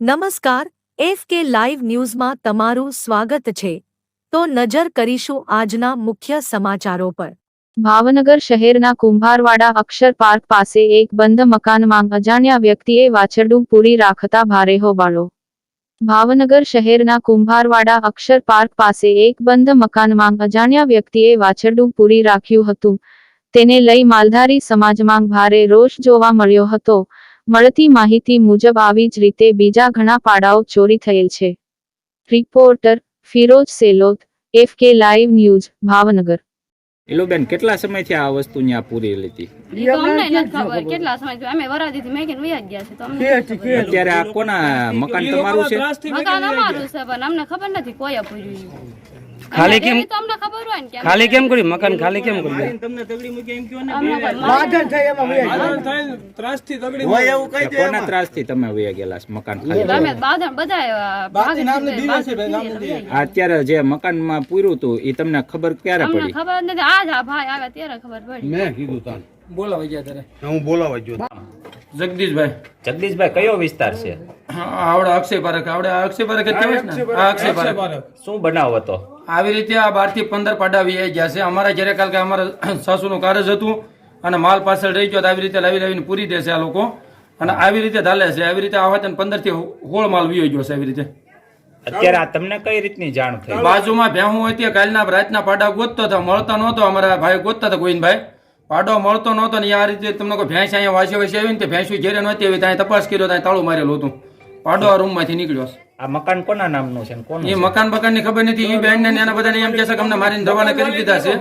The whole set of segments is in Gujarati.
નમસ્કાર, એફ કે લાઈવ ન્યૂઝમાં તમારું સ્વાગત છે. તો નજર કરીશું આજના મુખ્ય સમાચારો પર. ભાવનગર શહેરના કુંભારવાડા અક્ષર પાર્ક પાસે એક બંધ મકાનમાં અજાણ્યા વ્યક્તિએ વાછરડું પૂરી રાખતા ભારે હોબાળો. ભાવનગર શહેરના કુંભારવાડા અક્ષર પાર્ક પાસે એક બંધ મકાનમાં અજાણ્યા વ્યક્તિએ વાછરડું પૂરી રાખ્યું હતું. તેને લઈ માલધારી સમાજમાં ભારે રોષ જોવા મળ્યો હતો. મળતી માહિતી મુજબ આવી જ રીતે બીજા ઘણા પાડાઓ ચોરી થયેલ છે. Reporter Firoz Selot F K live news Bhavnagar. એલોબેન કેટલા સમયથી આ વસ્તુ ન્યા પૂરી લીધી કેટલા સમય વયા ગયા છે તો અમને અત્યારે આ કોના મકાન તમારું છે? મકાન અમારું છે પણ અમને ખબર નથી કોઈ પૂર્યું ખાલી કેમ તમને ખબર હોય ને કે ખાલી કેમ કરી મકાન ખાલી કેમ કર્યું? અમને દે કોના ત્રાસથી તમે વયા ગયેલા મકાન ખાલી તમે બાધણ બધા ભાગી આ અત્યારે જે મકાનમાં પૂર્યું તું એ તમને ખબર ક્યારે અમને પડી? ખબર નથી. આજ આ ભાઈ આવ્યા ત્યારે ખબર પડી. હું બોલાવા ગયો. જગદીશભાઈ. જગદીશભાઈ કયો વિસ્તાર છે? હા, આવડે અક્ષય પારક આવડે અક્ષય પારક છે ને? અક્ષય પારક શું બનાવ હતો? આવી રીતે આ બારથી પંદર પાડા વીઆઈ ગયા છે. અમારા જ્યારે કાલ કે અમારા સાસુનું કારજ હતું અને માલ પાછળ રહી ગયો તો આવી રીતે લાવી લાવીને પૂરી દેશે આ લોકો. અને આવી રીતે ધાલે છે. આવી રીતે આ વખતે પંદરથી હોળ માલ વીયો ગયો છે આવી રીતે. અત્યારે તમને કઈ રીતની જાણ થઈ? બાજુમાં ભેહું હોય ત્યાં કાલના રાતના પાડા ગોતતો હતો. મળતો નહોતો. અમારા ભાઈ ગોતતા હતા ગોવિંદભાઈ. પાડો મળતો નહોતો ને આ રીતે તમને કોઈ ભેંસ અહીંયા વાસી વાસી આવી ને તે ભેંસું ઘેરે નહોતી આવી ત્યાં તપાસ કર્યો ત્યાં તાળું મારેલું હતું. પાડો આ રૂમમાંથી નીકળ્યો છે. આ મકાન કોના નામનું છે ને એ છે? મકાન બકાનની ખબર નથી. એ બેન ને એના બધાને એમ કહેશે કે અમને મારીને દવાને કરી દીધા છે.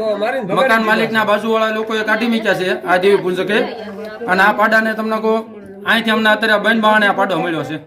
મકાન માલિક ના બાજુ વાળા લોકોએ કાઢી મૂક્યા છે આ દેવી પૂંજકે. અને આ પાડાને તમને કહો અહીંથી અમને અત્યારે બેન બાવાને આ પાડો મળ્યો છે.